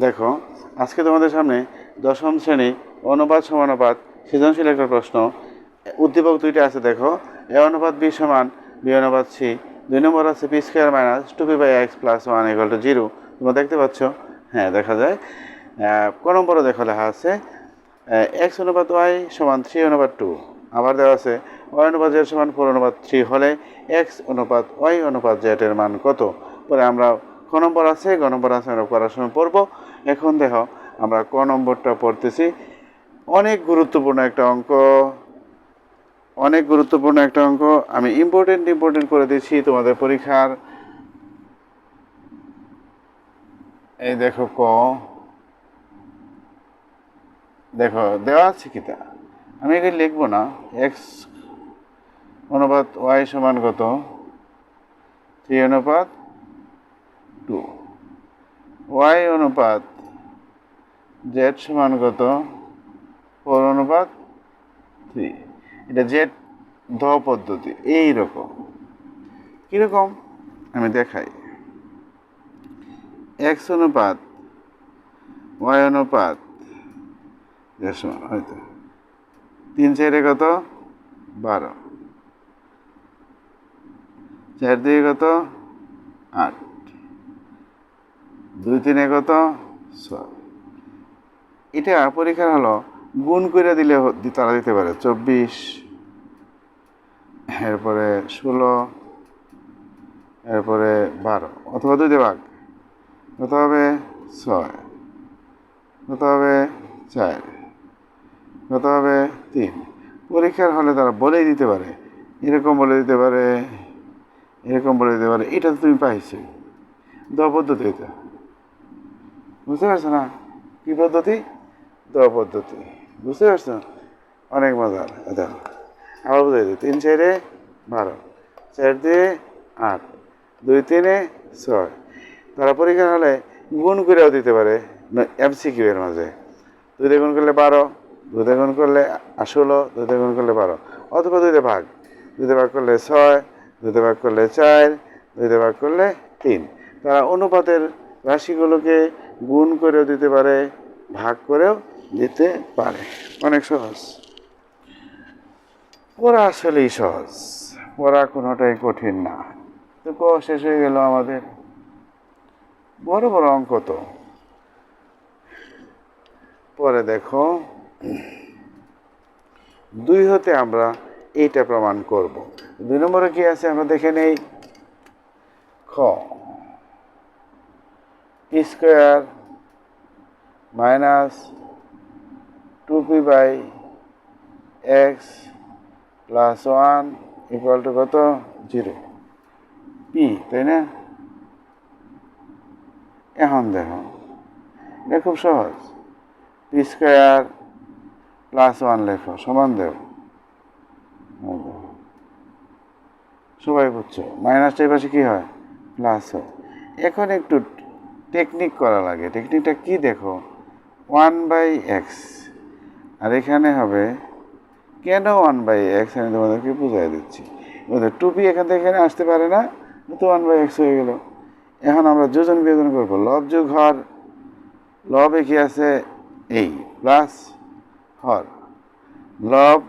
দেখো, আজকে তোমাদের সামনে দশম শ্রেণি অনুপাত সমানুপাত সৃজনশীল একটা প্রশ্ন। উদ্দীপক দুইটা আছে, দেখো। এ অনুপাত বি সমান, বি অনুপাত সি। দুই নম্বর আছে P square minus two P by X plus one equal to zero. তোমরা দেখতে পাচ্ছ? হ্যাঁ দেখা যায়। ক নম্বরে দেখো লেখা আছে। এক্স অনুপাত ওয়াই সমান থ্রি অনুপাত টু। আবার দেওয়া আছে, ওয়াই অনুপাত জেড সমান ফোর অনুপাত থ্রি হলে এক্স অনুপাত ওয়াই অনুপাত জেড এর মান কত? পরে আমরা ক নম্বর আছে, গ নম্বর আছে আমরা করার সময় পড়ব। এখন দেখো, আমরা ক নম্বরটা পড়তেছি। অনেক গুরুত্বপূর্ণ একটা অঙ্ক। অনেক গুরুত্বপূর্ণ একটা অঙ্ক। আমি ইম্পর্টেন্ট ইম্পর্টেন্ট করে দিয়েছি তোমাদের পরীক্ষার। এই দেখো ক। দেখো, দেওয়া আছে কি তা? আমি এখানে লিখব না। এক্স অনুপাত ওয়াই সমান কত? থ্রি অনুপাত টু ওয়াই অনুপাত জেড সমান কত? ফোর অনুপাত থ্রি। এটা জেড ধ পদ্ধতি এই রকম কীরকম? আমি দেখাই। এক্স অনুপাত ওয়াই অনুপাত হয়তো তিন চারে কত? বারো। চার দুই কত? আট। দুই তিনে কত? ছয়। এটা পরীক্ষার হলো, গুণ করে দিলে তারা দিতে পারে। চব্বিশ, এরপরে ষোলো, এরপরে বারো, অথবা দুই ভাগ। কত হবে ছয় কত হবে চার কত হবে তিন। পরীক্ষার হলে তারা বলেই দিতে পারে। এরকম বলে দিতে পারে, এরকম বলে দিতে পারে। এটা তো তুমি পাইছো। দ পদ্ধতি এটা। বুঝতে পারছ না? কী পদ্ধতি? দ পদ্ধতি। বুঝতে পারছ? অনেক মজার এটা আবার বুঝাই দিই। তিন চারে বারো, চার দিয়ে আট, দুই তিনে ছয়। তারা পরীক্ষা হলে গুণ করেও দিতে পারে এমসিকিউ এর মাঝে। দুই দিয়ে গুণ করলে বারো দুই দিয়ে গুণ করলে ষোলো দুই দিয়ে গুণ করলে বারো। অথবা দুইতে ভাগ। দুইতে ভাগ করলে ছয়, দুইতে ভাগ করলে চার, দুইতে ভাগ করলে তিন। তারা অনুপাতের রাশিগুলোকে গুণ করেও দিতে পারে, ভাগ করেও দিতে পারে। অনেক সহজ। পড়া আসলেই সহজ। পড়া কোনোটাই কঠিন না। তো ক শেষ হয়ে গেল আমাদের। বড় বড় অঙ্ক তো। পরে দেখো। দুই হতে আমরা এইটা প্রমাণ করব। দুই নম্বরে কি আছে আমরা দেখে নেই? খ। Square minus two P by X plus one equal to কত? জিরো পি তাই না? এখন দেখো, এটা খুব সহজ। পি স্কোয়ার প্লাস ওয়ান লেখো, সমান দেব। সবাই বুঝছ? মাইনাসটা এই পাশে কী হয়? প্লাস হয়। এখন একটু টেকনিক করা লাগে। টেকনিকটা কি দেখো? ওয়ান বাই এক্স আর এখানে হবে কেন ওয়ান বাই এক্স আমি তোমাদেরকে বুঝাই দিচ্ছি। ওদের টুপি এখান থেকে এখানে আসতে পারে না, তো ওয়ান বাই এক্স হয়ে গেল। এখন আমরা যোজন বিয়োজন করব। লব যোগ হর, লবে কি আছে এই প্লাস হর। লব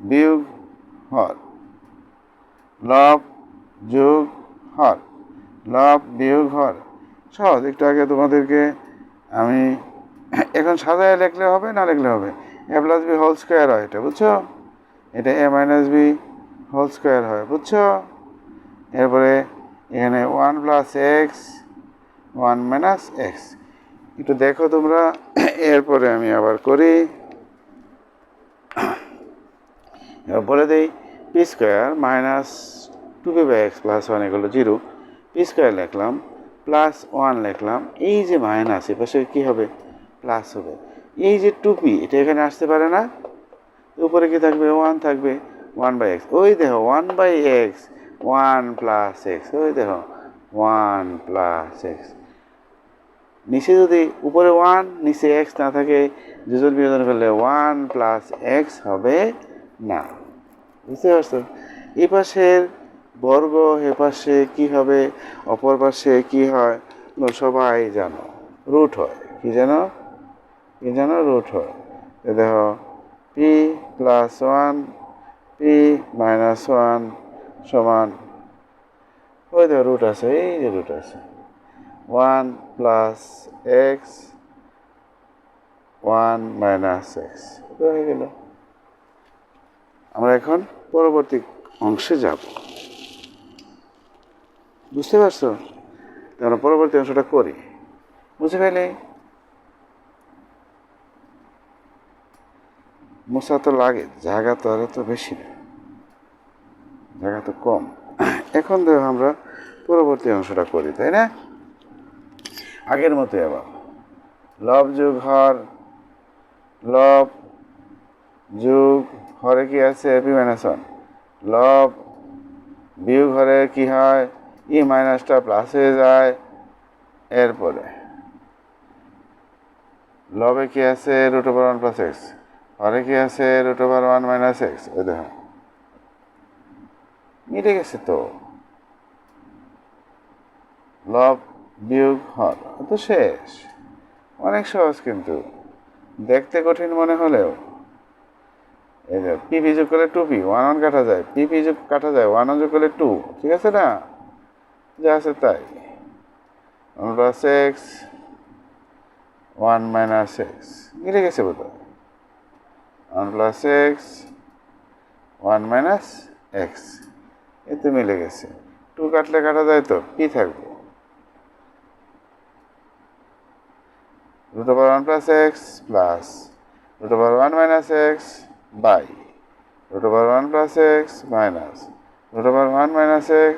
বিয়োগ হর। লব যোগ হর। লব বিয়োগ হর। সহজ, একটু আগে তোমাদেরকে আমি এখন সাজায় লিখলে হবে, না লিখলে হবে? A plus B whole square হয় এটা, বুঝছ? এটা A minus B whole square হয়, বুঝছ? এরপরে এখানে one plus X one minus X একটু দেখো তোমরা। এরপরে আমি আবার করি। এবার বলে দিই P square minus two P by X plus one এগুলো জিরো পি স্কোয়ার লিখলাম প্লাস ওয়ান লিখলাম, এই যে মাইনাস এ পাশে কী হবে? প্লাস হবে। এই যে টু পি এটা এখানে আসতে পারে না। উপরে কি থাকবে? ওয়ান থাকবে। ওয়ান বাই এক্স ওই দেখো one by X one plus X ওই দেখো ওয়ান প্লাস এক্স নিচে যদি উপরে ওয়ান নিচে এক্স না থাকে যোজন বিয়োজন করলে ওয়ান প্লাস এক্স হবে না। বুঝতে পারছ? এই পাশের বর্গ, এ পাশে কী হবে? অপর পাশে কী হয়? সবাই জানো। রুট হয়। কি জানো? কি জানো রুট হয় তো দেখো P plus one P minus one সমান, ওই দেখো রুট আছে, এই যে রুট আছে। One plus X one minus X হয়ে গেল। আমরা এখন পরবর্তী অংশে যাব। বুঝতে পারছ? আমরা পরবর্তী অংশটা করি। বুঝতে পেলে মশা তো লাগে, জায়গা তো আর তো বেশি না। জায়গা তো কম। এখন দেখো আমরা পরবর্তী অংশটা করি, তাই না? আগের মতো আবার। লব যোগ, হর, লব যোগ, হরে কি আছে? পি মাইনাস ওয়ান লব বিয়োগ হরে কি হয়? ই মাইনাসটা প্লাস হয়ে যায়। এরপরে। লবে কি আছে? Root over one plus X হরে কি আছে? Root over one minus X ওই দেখো। মিলে গেছে তো। লব বিয়োগ হর তো শেষ। অনেক সহজ কিন্তু। দেখতে কঠিন মনে হলেও। এই যে পিপি যোগ করলে টু পি ওয়ান ওয়ান কাটা যায়। পিপি যোগ কাটা যায় ওয়ান ওয়ান যোগ করলে টু ঠিক আছে না? যা আছে তাই। One plus X one minus X গেছে বোধ one plus X, one minus X. এতে মিলে গেছে। টু কাটলে কাটা যায় তো? পি থাকবে? root over 1 plus x plus root over 1 minus x by root over 1 plus x minus root over 1 minus x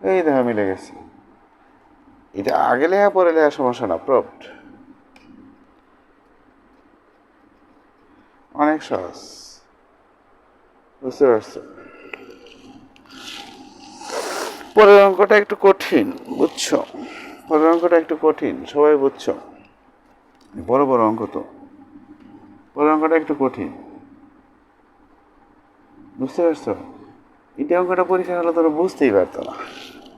এই দেখো মিলে গেছে। এটা আগে লেখা, পরে লেখা সমস্যা না প্রপ্ট অনেক সহজ। বুঝতে পারছ? পরের অঙ্কটা একটু কঠিন, বুঝছ? পরের অঙ্কটা একটু কঠিন, সবাই বুঝছ? বড় বড় অঙ্ক তো। পরের অঙ্কটা একটু কঠিন। বুঝতে পারছ? এটা অঙ্কটা পরীক্ষা হলে তোরা বুঝতেই পারতো না।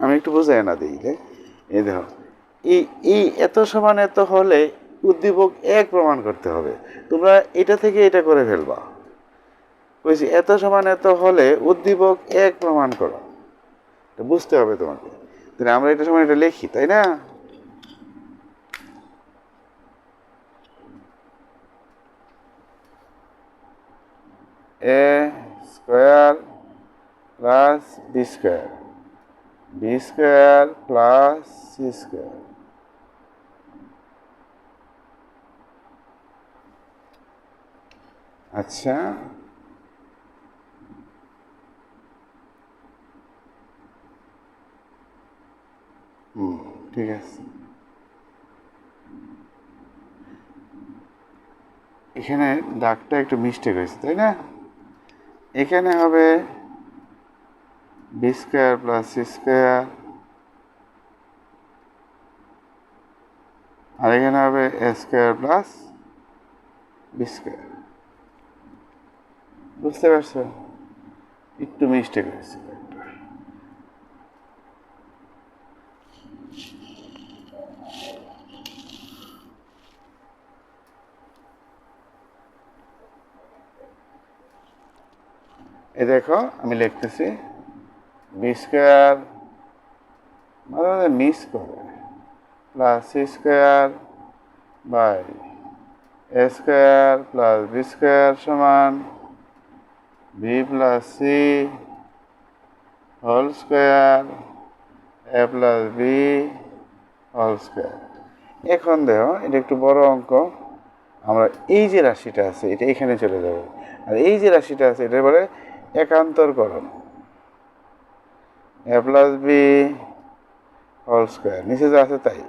আমি একটু বুঝাই না দিই এই দেখো এই এত সমান এত হলে উদ্দীপক এক প্রমাণ করতে হবে। তোমরা এটা থেকে এটা করে ফেলবা। বলছি এত সমান এত হলে উদ্দীপক এক প্রমাণ করো। বুঝতে হবে তোমাকে। আমরা এটা সময় এটা লিখি, তাই না? a square plus b square b square plus c square আচ্ছা। হুম, ঠিক আছে। এখানে দাগটা একটু মিস্টেক হয়েছে, তাই না? এখানে হবে B square plus C square. আর এখানে হবে A square plus B square. বুঝতে পারছ? একটু মিস্টেক হয়েছে। এ দেখো, আমি লিখতেছি বি স্কোয়ার মাঝে মাঝে মিস করে plus C square by A square plus B square সমান B plus C whole square A plus B whole square এখন দেখো, এটা একটু বড় অঙ্ক। আমরা এই যে রাশিটা আছে, এটা এখানে চলে যাবে। আর এই যে রাশিটা আছে, এটা বলে একান্তরকরণ। A plus B whole square নিচে যা আছে তাই।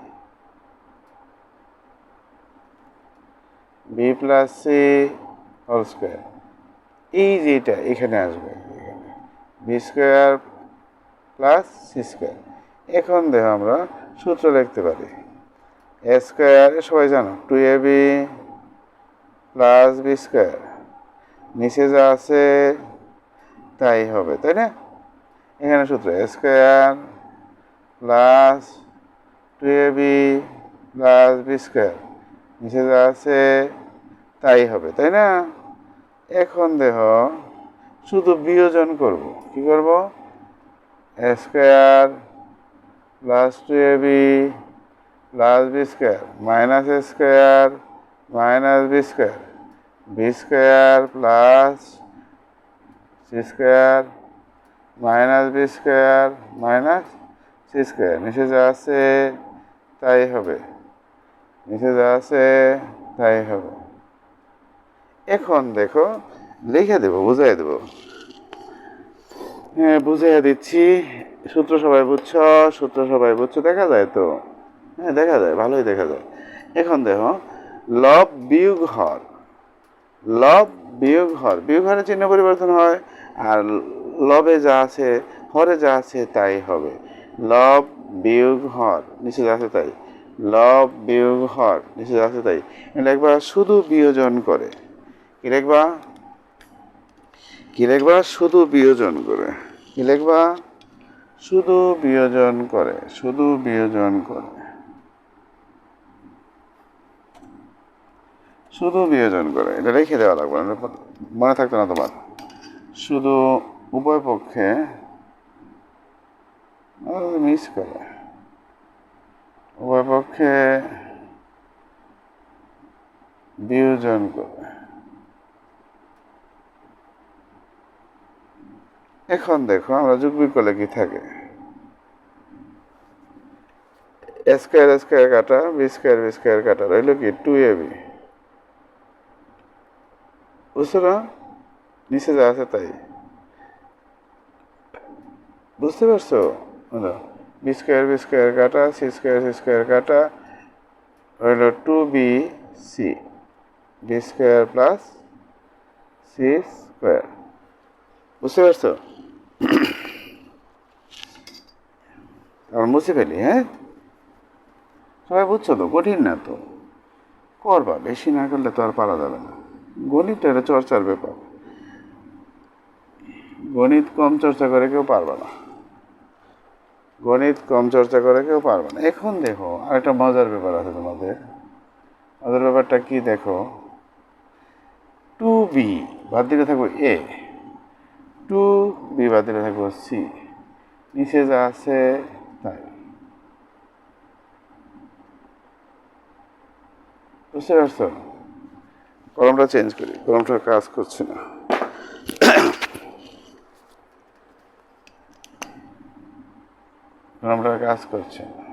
B plus C whole square এই যে এটা এখানে আসবে B square plus C square এখন দেখো আমরা সূত্র লিখতে পারি। এ স্কোয়ার সবাই জানো two A B plus B square নিচে যা আছে, তাই হবে, তাই না? এখানে সূত্র A square plus two A B plus B square নিচে যা আছে, তাই হবে, তাই না? এখন দেহ শুধু বিয়োজন করব। কি করব? Square plus two A B plus B square, minus square, minus B square B square plus C square, minus B square, minus C square. নিচে যা আছে, তাই হবে। নিচে যা আছে, তাই হবে। এখন দেখো, লিখে দেবো, বুঝাই দেবো। হ্যাঁ বুঝাইয়া দিচ্ছি। সূত্র সবাই বুঝছ? সূত্র সবাই বুঝছ? দেখা যায় তো? হ্যাঁ দেখা যায়, ভালোই দেখা যায়। এখন দেখো, লব বিয়োগ হর। লব বিয়োগ হর, বিয়োগ হরের চিহ্ন পরিবর্তন হয়, আর লবে যা আছে, হরে যা আছে, তাই হবে। লব বিয়োগ হর, নিচে আছে, তাই। লব বিয়োগ হর, নিচে আছে, তাই। একবার শুধু বিয়োজন করে। কি লিখবা? কি লিখবা? শুধু বিয়োজন করে। কি লিখবা? শুধু বিয়োজন করে, শুধু বিয়োজন করে। শুধু বিয়োজন করে, এটা রেখে দেওয়া লাগবে মনে থাকতো না তোমার। শুধু উভয় পক্ষে মিস করে। উভয় পক্ষে বিয়োজন করে। এখন দেখো, আমরা যোগ বিয়োগ করলে কি থাকে? স্কোয়ার স্কোয়ার কাটা, বি স্কোয়ার বি স্কোয়ার কাটা, রইল কি? টু এ বি বুঝছ না? নিচে যা আছে তাই। বুঝতে পারছ? বি স্কোয়ার বি স্কোয়ার কাটা, সি স্কোয়ার সি স্কোয়ার কাটা, রইল two B C B square plus C square. বুঝতে পারছ? আমরা মুছে ফেলি হ্যাঁ? সবাই বুঝছ তো, কঠিন না তো। করবা, বেশি না করলে তো আর পারা যাবে না। গণিত এটা চর্চার ব্যাপার। গণিত কম চর্চা করে কেউ পারবে না। গণিত কম চর্চা করে কেউ পারবে না। এখন দেখো, আরেকটা মজার ব্যাপার আছে তোমাদের। মজার ব্যাপারটা কি দেখো? টু বি বাদ দিলে থাকব এ টু বি সি নিচে যা আছে, তাই। বুঝতে পারছ? কলমটা চেঞ্জ করি কলমটা কাজ করছে না। কলমটা কাজ করছে না।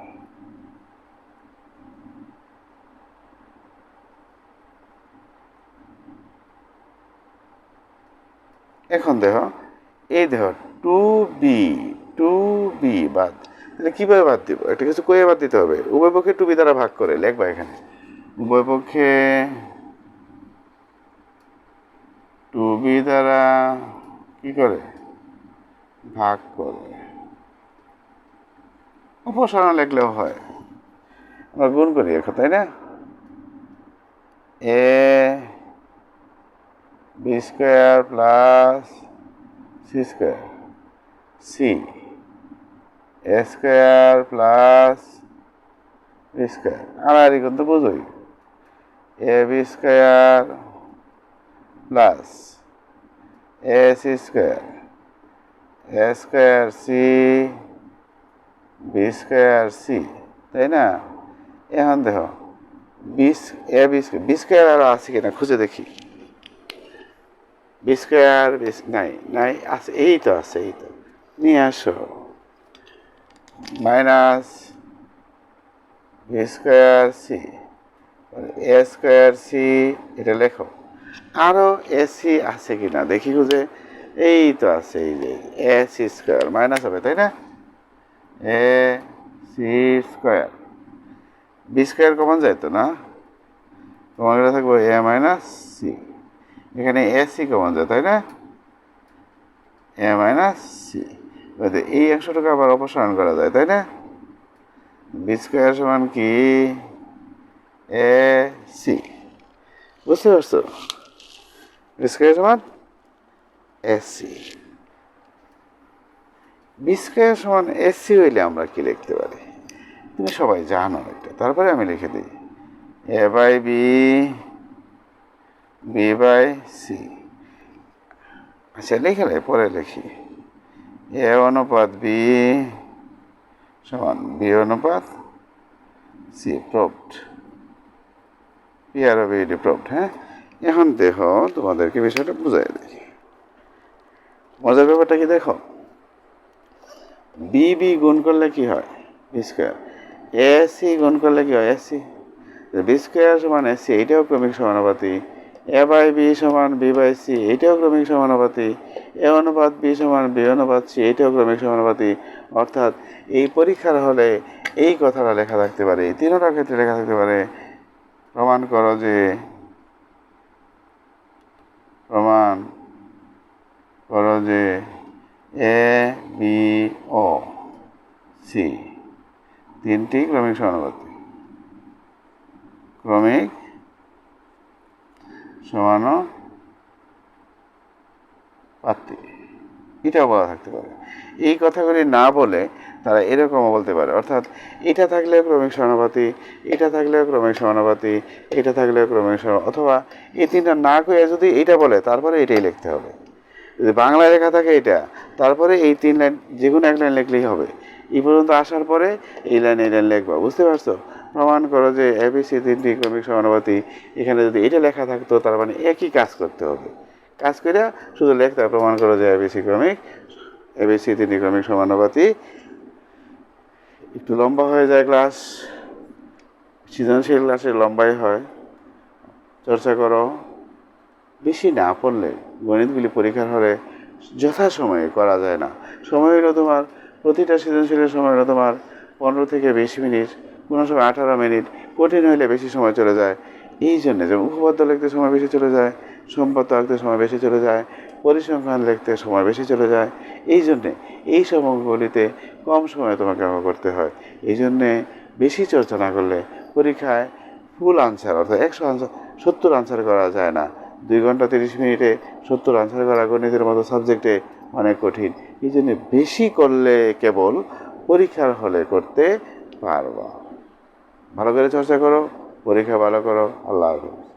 এখন দেখো এই দেখো টু বি টু বি বাদ। তাহলে কীভাবে বাদ দিব? একটা কিছু কয়ে বাদ দিতে হবে। উভয় পক্ষে টু বি দ্বারা ভাগ করে, লেখবা এখানে। উভয় পক্ষে টু বি দ্বারা কি করে? ভাগ করে। অপসারণ লিখলেও হয়। আমরা গুণ করি এখন, তাই না? A B square plus C square C A square plus B square আর কিন্তু বুঝোই। A B square plus A C square A square C B square C তাই না? এখন দেখো বিশ A B square B square আরও আছে কিনা খুঁজে দেখি। বি বিশ নাই নাই আছে এই তো আছে এই তো নিয়ে আসো minus B square C A square C এটা লেখো আরও এসি আছে কি না দেখি খুঁজে এই তো আছে এই যে এ সি স্কোয়ার মাইনাস হবে তাই না A C square B square common যায় তো না গেলে থাকব এ মাইনাস সি এখানে এ সি কমন যায়, তাই না? এ মাইনাস সি এই অংশটাকে আবার অপসারণ করা যায়, তাই না? বি স্কোয়ার সমান কি? এ সি বুঝতে পারছ? বি স্কোয়ার সমান এসি বি স্কোয়ার সমান এসি হইলে আমরা কি লিখতে পারি? তুমি সবাই জানো এটা। তারপরে আমি লিখে দিই। A by B B by C আচ্ছা লিখে লাই পরে লিখি। এ অনুপাত বি সমান বি অনুপাত সি প্রোপ্ট পি আর বি ডি প্রোপ্ট হ্যাঁ? এখন দেখো, তোমাদেরকে বিষয়টা বুঝাই দেখি। মজার ব্যাপারটা কি দেখো? বি বি গুণ করলে কি হয়? বি স্কোয়ার এ সি গুণ করলে কি হয়? এসি বি স্কোয়ার সমান এসি এইটাও ক্রমিক সমানুপাতি এ বাই বি সমান বি বাই সি এইটাও ক্রমিক সমানুপাতি। এ অনুপাত বি সমান বি অনুপাত সি এইটাও ক্রমিক সমানুপাতি। অর্থাৎ এই পরীক্ষার হলে এই কথাটা লেখা থাকতে পারে। তিনটা ক্ষেত্রে লেখা থাকতে পারে। প্রমাণ করো যে প্রমাণ করো যে এ বি ও সি তিনটি ক্রমিক সমানুপাতি। ক্রমিক সমানুপাতি এটাও বলা থাকতে পারে। এই কথাগুলি না বলে তারা এরকমও বলতে পারে। অর্থাৎ এটা থাকলে ক্রমিক সমানুপাতি, এটা থাকলে ক্রমিক সমানুপাতি, এটা থাকলে ক্রমিক সমান অথবা এই তিনটা না করে যদি এটা বলে, তারপরে এটাই লিখতে হবে। যদি বাংলায় লেখা থাকে এটা, তারপরে এই তিন লাইন যে কোনো এক লাইন লিখলেই হবে। এই পর্যন্ত আসার পরে এই লাইন এই লাইন লিখবা। বুঝতে পারছ? প্রমাণ করো যে এবিসি তিনটি ক্রমিক সমানুপাতি এখানে যদি এটা লেখা থাকতো তার মানে একই কাজ করতে হবে কাজ করে শুধু লিখতে প্রমাণ করো যে এবিসি ক্রমিক এবিসি তিনটি ক্রমিক সমানুপাতি একটু লম্বা হয়ে যায় ক্লাস সৃজনশীল ক্লাসে লম্বাই হয় চর্চা করো বেশি না পড়লে গণিতগুলি পরীক্ষার হলে যথাসময়ে করা যায় না সময় হলো তোমার প্রতিটা সৃজনশীলের সময় হলো তোমার পনেরো থেকে বিশ মিনিট কোনো সময় আঠারো মিনিট, কঠিন হইলে বেশি সময় চলে যায়। এই জন্যে যেমন উপপাদ্য লিখতে সময় বেশি চলে যায় সম্পদ আঁকতে সময় বেশি চলে যায়, পরিসংখ্যান লিখতে সময় বেশি চলে যায়, এই জন্যে এই সব অঙ্কগুলিতে কম সময়ে তোমাকে করতে হয়। এই জন্যে বেশি চর্চা না করলে পরীক্ষায় ফুল আনসার অর্থাৎ একশো আনসার সত্তর আনসার করা যায় না। দুই ঘণ্টা তিরিশ মিনিটে সত্তর আনসার করা গণিতের মতো সাবজেক্টে অনেক কঠিন। এই জন্যে বেশি করলে কেবল পরীক্ষার হলে করতে পারবা। ভালো করে চর্চা করো পরীক্ষা ভালো করো আল্লাহ হাফেজ